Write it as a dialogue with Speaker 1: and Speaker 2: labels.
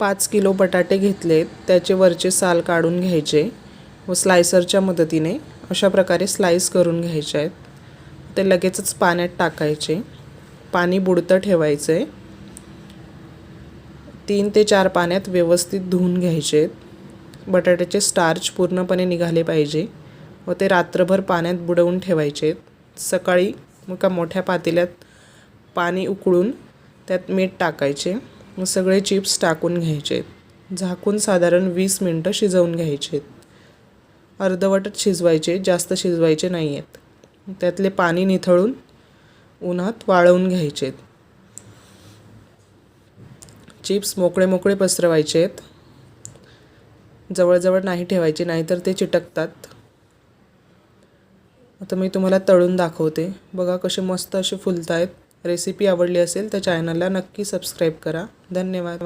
Speaker 1: पाच किलो बटाटे घेतलेत त्याचे वरचे साल काढून घ्यायचे व स्लायसरच्या मदतीने अशा प्रकारे स्लाईस करून घ्यायचे आहेत. ते लगेचच पाण्यात टाकायचे. पाणी बुडतं ठेवायचं. आहे तीन ते चार पाण्यात व्यवस्थित धुवून घ्यायचे. आहेत बटाट्याचे स्टार्च पूर्णपणे निघाले पाहिजे व ते रात्रभर पाण्यात बुडवून ठेवायचे. आहेत सकाळी मग मोठ्या पातेल्यात पाणी उकळून त्यात मीठ टाकायचे. मग सगळे चिप्स टाकून घ्यायचे. आहेत झाकून साधारण वीस मिनटं शिजवून घ्यायचे. आहेत अर्धवटच शिजवायचे जास्त शिजवायचे नाही आहेत त्यातले पाणी निथळून उन्हात वाळवून घ्यायचे. आहेत चिप्स मोकळे मोकळे पसरवायचे. आहेत जवळजवळ नाही ठेवायचे नाहीतर ते चिटकतात. आता मी तुम्हाला तळून दाखवते. बघा कसे मस्त असे फुलत आहेत रेसिपी आवडली असेल तर चॅनलला नक्की सबस्क्राईब करा. धन्यवाद.